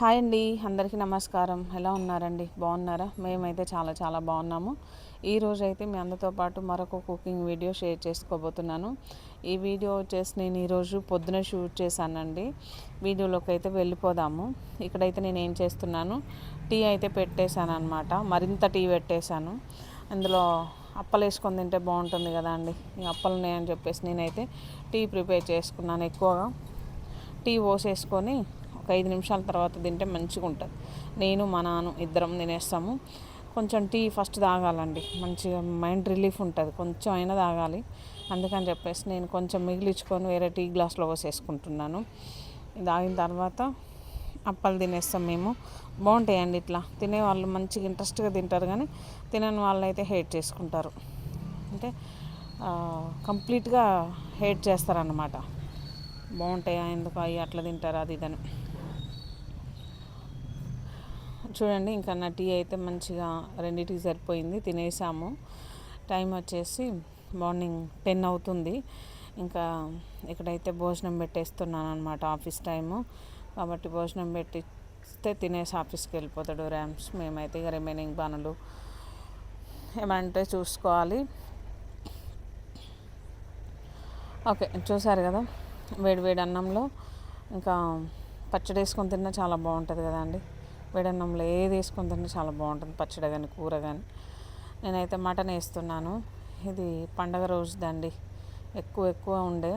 Hi అండి అందరికీ నమస్కారం. ఎలా ఉన్నారండి? బాగున్నారా? మేమైతే చాలా చాలా బాగున్నాము. ఈరోజు అయితే మీ అందరితో పాటు మరొక కుకింగ్ వీడియో షేర్ చేసుకోబోతున్నాను. ఈ వీడియో వచ్చేసి నేను ఈరోజు పొద్దున షూట్ చేశానండి. వీడియోలోకి అయితే వెళ్ళిపోదాము. ఇక్కడైతే నేను ఏం చేస్తున్నాను టీ అయితే పెట్టేశాను అనమాట మరింత టీ పెట్టేశాను. అందులో అప్పలు వేసుకొని తింటే బాగుంటుంది కదా అండి. ఈ అప్పలు ఉన్నాయని చెప్పేసి నేనైతే టీ ప్రిపేర్ చేసుకున్నాను ఎక్కువగా. టీ పోసేసుకొని ఒక ఐదు నిమిషాల తర్వాత తింటే మంచిగా ఉంటుంది. నేను మా నాన్న ఇద్దరం తినేస్తాము. కొంచెం టీ ఫస్ట్ తాగాలండి. మంచిగా మైండ్ రిలీఫ్ ఉంటుంది. కొంచెం అయినా తాగాలి. అందుకని చెప్పేసి నేను కొంచెం మిగిలించుకొని వేరే టీ గ్లాస్లో పోసేసుకుంటున్నాను. తాగిన తర్వాత అప్పలు తినేస్తాం మేము. బాగుంటాయండి ఇట్లా. తినేవాళ్ళు మంచిగా ఇంట్రెస్ట్గా తింటారు కానీ తినని వాళ్ళు అయితే హేట్ చేసుకుంటారు. అంటే కంప్లీట్గా హేట్ చేస్తారన్నమాట. బాగుంటాయా? ఎందుకు అవి అట్లా తింటారు? అది ఇదని చూడండి ఇంకా నా టీ అయితే మంచిగా రెండింటికి సరిపోయింది తినేసాము. టైం వచ్చేసి మార్నింగ్ టెన్ అవుతుంది. ఇంకా ఇక్కడైతే భోజనం పెట్టేస్తున్నాను అనమాట ఆఫీస్ టైము. కాబట్టి భోజనం పెట్టిస్తే తినేసి ఆఫీస్కి వెళ్ళిపోతాడు ర్యామ్స్. మేమైతే ఇక రిమైనింగ్ పనులు ఏమంటే చూసుకోవాలి. ఓకే చూసారు కదా వేడి వేడి అన్నంలో. ఇంకా పచ్చడి వేసుకొని తిన్నా చాలా బాగుంటుంది కదా వేడన్నంలో ఏది వేసుకొని తింటే చాలా బాగుంటుంది పచ్చడి కానీ కూర కానీ. నేనైతే మటన్ వేస్తున్నాను. ఇది పండగ రోజుదండి. ఎక్కువ ఎక్కువ ఉండే.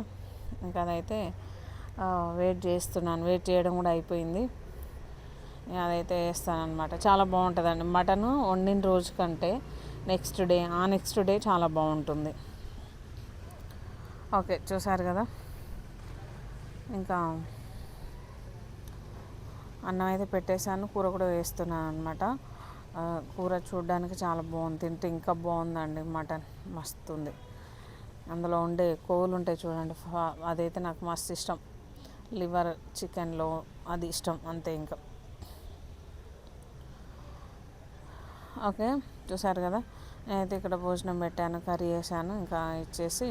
ఇంకా అదైతే వెయిట్ చేస్తున్నాను. వెయిట్ చేయడం కూడా అయిపోయింది. అదైతే వేస్తాను అనమాట చాలా బాగుంటుందండి. మటన్ వండిన రోజు కంటే నెక్స్ట్ డే ఆ నెక్స్ట్ డే చాలా బాగుంటుంది. ఓకే చూసారు కదా? ఇంకా అన్నం అయితే పెట్టేశాను కూర కూడా వేస్తున్నాను అనమాట కూర చూడడానికి చాలా బాగుంది తింటే ఇంకా బాగుందండి మటన్ మస్తు ఉంది. అందులో ఉండే కోవులు ఉంటాయి చూడండి అదైతే నాకు మస్తు ఇష్టం. లివర్ చికెన్లో అది ఇష్టం అంతే ఇంకా. ఓకే చూసారు కదా? నేనైతే ఇక్కడ భోజనం పెట్టాను కర్రీ వేసాను ఇంకా ఇచ్చేసి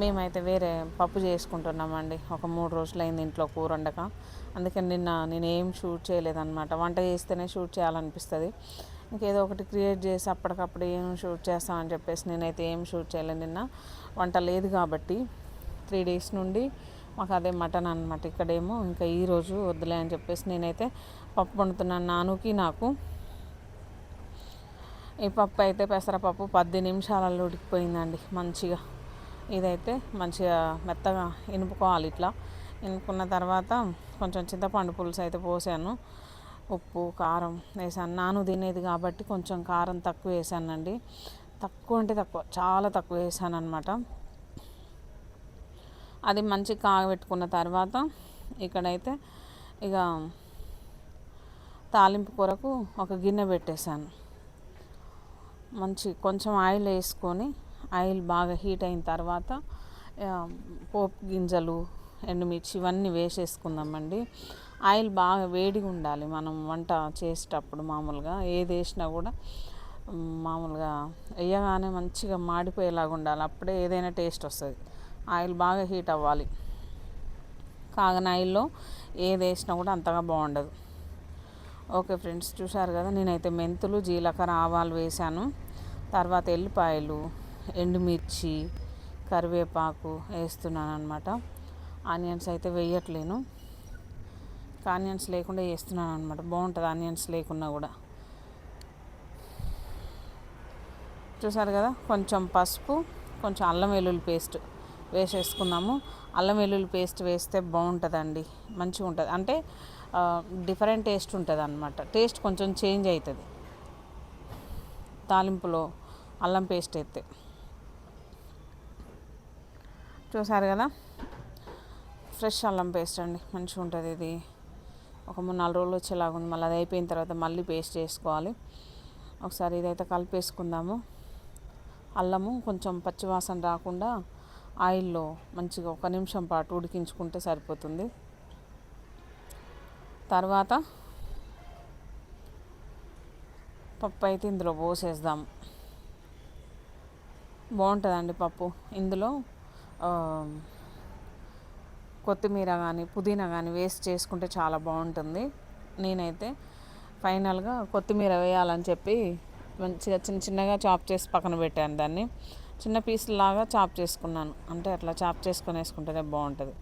మేమైతే వేరే పప్పు చేసుకుంటున్నామండి. ఒక మూడు రోజులు అయింది ఇంట్లో కూర వండక. అందుకని నిన్న నేను ఏం షూట్ చేయలేదన్నమాట. వంట చేస్తేనే షూట్ చేయాలనిపిస్తుంది. ఇంకేదో ఒకటి క్రియేట్ చేసి అప్పటికప్పుడు ఏం షూట్ చేస్తామని చెప్పేసి నేనైతే ఏం షూట్ చేయలేదు నిన్న. వంట లేదు కాబట్టి త్రీ డేస్ నుండి మాకు అదే మటన్ అనమాట ఇక్కడేమో ఇంకా ఈరోజు వద్దులే అని చెప్పేసి నేనైతే పప్పు వండుతున్నాను నానుకి నాకు. ఈ పప్పు అయితే పెసరపప్పు పది నిమిషాలలో ఉడికిపోయిందండి మంచిగా. ఇదైతే మంచిగా మెత్తగా ఇనుపుకోవాలి ఇట్లా. ఇనుపుకున్న తర్వాత కొంచెం చింతపండు పులుసు అయితే పోసాను. ఉప్పు కారం వేసాను. నాను తినేది కాబట్టి కొంచెం కారం తక్కువ వేసానండి. తక్కువ అంటే తక్కువ చాలా తక్కువ వేసాను అనమాట అది మంచి కాగబెట్టుకున్న తర్వాత ఇక్కడైతే ఇక తాలింపు కొరకు ఒక గిన్నె పెట్టేశాను. మంచి కొంచెం ఆయిల్ వేసుకొని ఆయిల్ బాగా హీట్ అయిన తర్వాత పోపు గింజలు ఎండుమిర్చి ఇవన్నీ వేసేసుకుందామండి. ఆయిల్ బాగా వేడిగా ఉండాలి మనం వంట చేసేటప్పుడు మామూలుగా. ఏది వేసినా కూడా మామూలుగా వేయగానే మంచిగా మాడిపోయేలాగా ఉండాలి. అప్పుడే ఏదైనా టేస్ట్ వస్తుంది. ఆయిల్ బాగా హీట్ అవ్వాలి. కాగన ఆయిల్లో ఏది వేసినా కూడా అంతగా బాగుండదు. ఓకే ఫ్రెండ్స్ చూసారు కదా నేనైతే మెంతులు జీలకర్ర ఆవాలు వేసాను తర్వాత ఎల్లిపాయలు ఎండుమిర్చి కరివేపాకు వేస్తున్నాను అనమాట ఆనియన్స్ అయితే వేయట్లేను. ఆనియన్స్ లేకుండా వేస్తున్నాను అనమాట బాగుంటుంది ఆనియన్స్ లేకున్నా కూడా. చూసారు కదా కొంచెం పసుపు కొంచెం అల్లం వెల్లుల్లి పేస్ట్ వేసేసుకున్నాము. అల్లం వెల్లుల్లి పేస్ట్ వేస్తే బాగుంటుందండి మంచిగా ఉంటుంది అంటే డిఫరెంట్ టేస్ట్ ఉంటుంది అనమాట టేస్ట్ కొంచెం చేంజ్ అవుతుంది తాలింపులో అల్లం పేస్ట్ అయితే. చూసారు కదా? ఫ్రెష్ అల్లం పేస్ట్ అండి. మంచిగా ఉంటుంది ఇది. ఒక మూడు నాలుగు రోజులు వచ్చేలాగా ఉంది. మళ్ళీ అది అయిపోయిన తర్వాత మళ్ళీ పేస్ట్ చేసుకోవాలి. ఒకసారి ఇదైతే కలిపేసుకుందాము. అల్లము కొంచెం పచ్చివాసన రాకుండా ఆయిల్లో మంచిగా ఒక నిమిషం పాటు ఉడికించుకుంటే సరిపోతుంది. తర్వాత పప్పు అయితే ఇందులో పోసేద్దాం. బాగుంటుందండి పప్పు. ఇందులో కొత్తిమీర కానీ పుదీనా కానీ వేస్ట్ చేసుకుంటే చాలా బాగుంటుంది. నేనైతే ఫైనల్గా కొత్తిమీర వేయాలని చెప్పి మంచిగా చిన్న చిన్నగా చాప్ చేసి పక్కన పెట్టాను దాన్ని. చిన్న పీసులాగా చాప్ చేసుకున్నాను. అంటే అట్లా చాప్ చేసుకొని వేసుకుంటేనే బాగుంటుంది.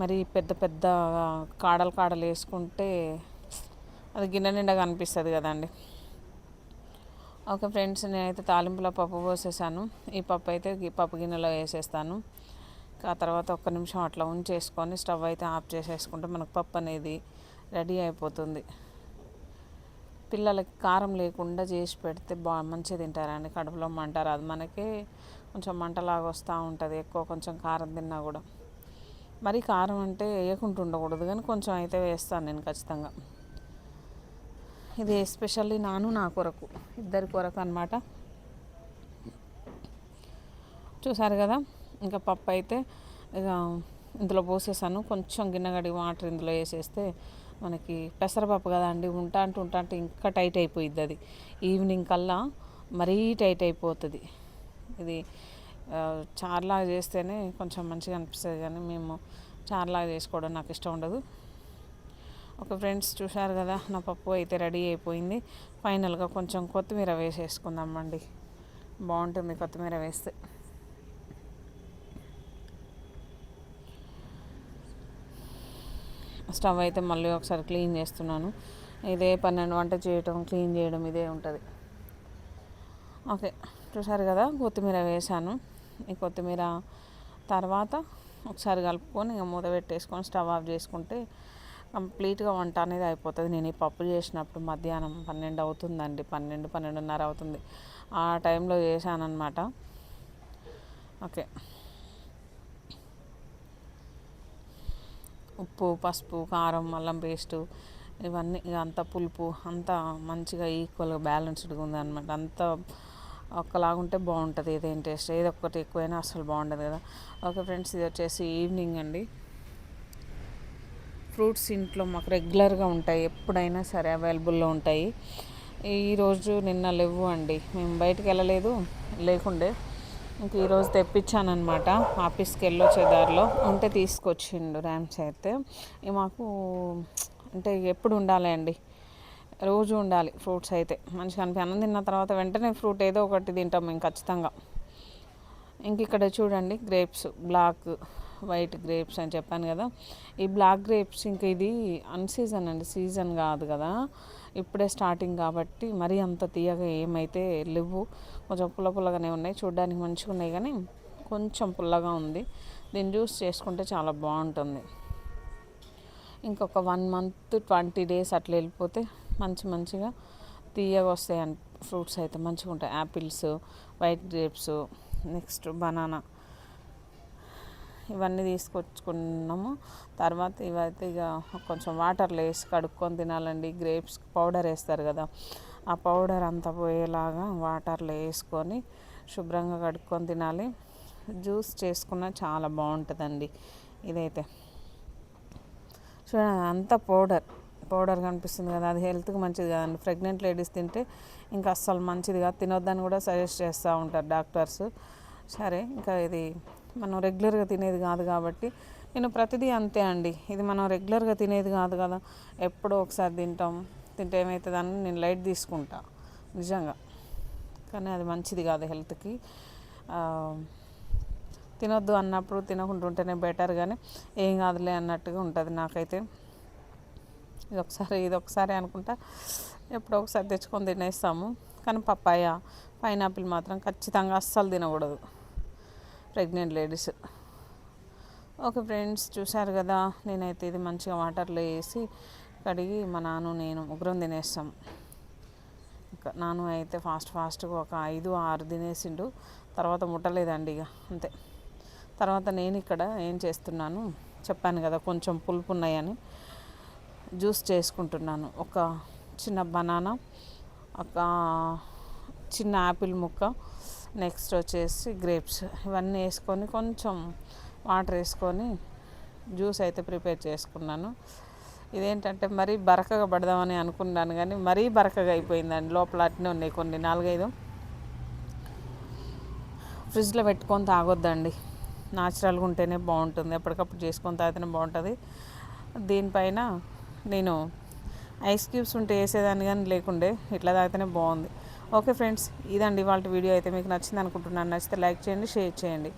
మరి పెద్ద పెద్ద కాడలు కాడలు వేసుకుంటే అది గిన్నె నిండా కనిపిస్తుంది కదండి. ఓకే ఫ్రెండ్స్ నేనైతే తాలింపులో పప్పు పోసేసాను. ఈ పప్పు అయితే పప్పు గిన్నెలో వేసేస్తాను. ఆ తర్వాత ఒక్క నిమిషం అట్లా ఉంచేసుకొని స్టవ్ అయితే ఆఫ్ చేసేసుకుంటే మనకు పప్పు అనేది రెడీ అయిపోతుంది. పిల్లలకి కారం లేకుండా చేసి పెడితే బా మంచిగా తింటారండి. కడుపులో మంట రాదు. మనకి కొంచెం మంటలాగా వస్తూ ఉంటుంది. ఎక్కువ కొంచెం కారం తిన్నా కూడా. మరి కారం అంటే వేయకుండా ఉండకూడదు కానీ కొంచెం అయితే వేస్తాను నేను ఖచ్చితంగా. ఇది ఎస్పెషల్లీ నాను నా కొరకు ఇద్దరి కొరకు అనమాట చూసారు కదా ఇంకా పప్పు అయితే ఇక ఇందులో పోసేసాను. కొంచెం గిన్నెగడి వాటర్ ఇందులో వేసేస్తే మనకి పెసరపప్పు కదా అండి ఉంటా అంటే ఉంటా అంటే ఇంకా టైట్ అయిపోయిద్ది అది. ఈవినింగ్ కల్లా మరీ టైట్ అయిపోతుంది. ఇది చారులాగా చేస్తేనే కొంచెం మంచిగా అనిపిస్తుంది కానీ మేము చార్లాగా చేసుకోవడం నాకు ఇష్టం ఉండదు. ఒక ఫ్రెండ్స్ చూశారు కదా నా పప్పు అయితే రెడీ అయిపోయింది. ఫైనల్గా కొంచెం కొత్తిమీర వేసేసుకుందామండి బాగుంటుంది కొత్తిమీర వేస్తే. స్టవ్ అయితే మళ్ళీ ఒకసారి క్లీన్ చేస్తున్నాను. ఇదే పన్నెండు వంట చేయటం క్లీన్ చేయడం ఇదే ఉంటుంది. ఓకే చూసారు కదా కొత్తిమీర వేసాను ఈ కొత్తిమీర తర్వాత ఒకసారి కలుపుకొని ఇక మూత పెట్టేసుకొని స్టవ్ ఆఫ్ చేసుకుంటే కంప్లీట్గా వంట అనేది అయిపోతుంది. నేను ఈ పప్పు చేసినప్పుడు మధ్యాహ్నం పన్నెండు అవుతుందండి. పన్నెండు పన్నెండున్నర అవుతుంది. ఆ టైంలో చేశానమాట ఓకే. ఉప్పు పసుపు కారం అల్లం పేస్టు ఇవన్నీ ఇక అంత పులుపు అంతా మంచిగా ఈక్వల్గా బ్యాలెన్స్డ్గా ఉందన్నమాట. అంత ఒక్కలాగుంటే బాగుంటుంది. ఏదైనా టేస్ట్ ఏదో ఒకటి ఎక్కువైనా అసలు బాగుండదు కదా. ఓకే ఫ్రెండ్స్ ఇది వచ్చేసి ఈవినింగ్ అండి. ఫ్రూట్స్ ఇంట్లో మాకు రెగ్యులర్గా ఉంటాయి ఎప్పుడైనా సరే అవైలబుల్లో ఉంటాయి. ఈరోజు నిన్న లేవు అండి. మేము బయటికి వెళ్ళలేదు లేకుండే. ఇంక ఈరోజు తెప్పించానమాట ఆఫీస్కి వెళ్ళొచ్చే దారిలో. ఉంటే తీసుకొచ్చిండు ర్యామ్స్ అయితే. మాకు అంటే ఎప్పుడు ఉండాలి అండి? రోజు ఉండాలి ఫ్రూట్స్ అయితే. మంచిగా అనిపి అన్నం తిన్న తర్వాత వెంటనే ఫ్రూట్ ఏదో ఒకటి తింటాం మేము ఖచ్చితంగా. ఇంక ఇక్కడ చూడండి గ్రేప్స్ బ్లాక్ వైట్ గ్రేప్స్ అని చెప్పాను కదా. ఈ బ్లాక్ గ్రేప్స్ ఇంక ఇది అన్సీజన్ అండి సీజన్ కాదు కదా. ఇప్పుడే స్టార్టింగ్ కాబట్టి మరీ అంత తీయగా ఏమైతే లేవు. కొంచెం పుల్ల పుల్లగానే ఉన్నాయి చూడడానికి మంచిగా ఉన్నాయి కానీ కొంచెం పుల్లగా ఉంది. దీన్ని జ్యూస్ చేసుకుంటే చాలా బాగుంటుంది. ఇంకొక వన్ మంత్ ట్వంటీ డేస్ అట్లా వెళ్ళిపోతే మంచి మంచిగా తీయగా వస్తాయి ఫ్రూట్స్ అయితే మంచిగా ఉంటాయి. Apples white grapes next banana. ఇవన్నీ తీసుకొచ్చుకున్నాము. తర్వాత ఇవైతే ఇక కొంచెం వాటర్లో వేసి కడుక్కొని తినాలండి. గ్రేప్స్ పౌడర్ వేస్తారు కదా ఆ పౌడర్ అంతా పోయేలాగా వాటర్లో వేసుకొని శుభ్రంగా కడుక్కొని తినాలి. జ్యూస్ చేసుకున్న చాలా బాగుంటుందండి ఇదైతే. చూడండి అంత పౌడర్. పౌడర్ కనిపిస్తుంది కదా అది హెల్త్కి మంచిది కదండి. ప్రెగ్నెంట్ లేడీస్ తింటే ఇంకా అస్సలు మంచిది కాదు తినొద్దని కూడా సజెస్ట్ చేస్తూ ఉంటారు డాక్టర్స్. సరే ఇంకా ఇది మనం రెగ్యులర్గా తినేది కాదు కాబట్టి నేను ప్రతిదీ అంతే అండి. ఇది మనం రెగ్యులర్గా తినేది కాదు కదా ఎప్పుడో ఒకసారి తింటాం తింటే ఏమవుతుందని నేను లైట్ తీసుకుంటా నిజంగా. కానీ అది మంచిది కాదు హెల్త్కి. తినొద్దు అన్నప్పుడు తినకుండా ఉంటేనే బెటర్ కానీ ఏం కాదులే అన్నట్టుగా ఉంటుంది నాకైతే. ఇది ఒకసారి ఇది ఒకసారి అనుకుంటా ఎప్పుడో ఒకసారి తెచ్చుకొని తినేస్తాము. కానీ పప్పాయ పైనాపిల్ మాత్రం ఖచ్చితంగా అస్సలు తినకూడదు. Pregnant ladies. ఓకే ఫ్రెండ్స్ చూశారు కదా నేనైతే ఇది మంచిగా వాటర్లో వేసి కడిగి మా నాన్న నేను ముగ్గురం తినేస్తాం. ఇంకా నాను అయితే ఫాస్ట్ ఫాస్ట్గా ఒక ఐదు ఆరు తినేసిండు. తర్వాత ముట్టలేదండి ఇక అంతే. తర్వాత నేను ఇక్కడ ఏం చేస్తున్నాను చెప్పాను కదా కొంచెం పులుపు ఉన్నాయని. జ్యూస్ చేసుకుంటున్నాను. ఒక చిన్న బనానా ఒక చిన్న యాపిల్ ముక్క నెక్స్ట్ వచ్చేసి గ్రేప్స్. ఇవన్నీ వేసుకొని కొంచెం వాటర్ వేసుకొని జ్యూస్ అయితే ప్రిపేర్ చేసుకున్నాను. ఇదేంటంటే మరీ బరకగా పడదామని అనుకున్నాను కానీ మరీ బరకగా అయిపోయిందండి. లోపల అట్నే ఉన్నాయి కొన్ని నాలుగైదు. ఫ్రిడ్జ్లో పెట్టుకొని తాగొద్దండి. న్యాచురల్గా ఉంటేనే బాగుంటుంది. ఎప్పటికప్పుడు చేసుకొని తాగితేనే బాగుంటుంది. దీనిపైన నేను ఐస్ క్యూబ్స్ ఉంటే వేసేదాన్ని కానీ లేకుండే ఇట్లా తాగితేనే బాగుంది. ఓకే ఫ్రెండ్స్ ఇదండి వాళ్ళ వీడియో. అయితే మీకు నచ్చింది అనుకుంటున్నాను. నచ్చితే లైక్ చేయండి షేర్ చేయండి.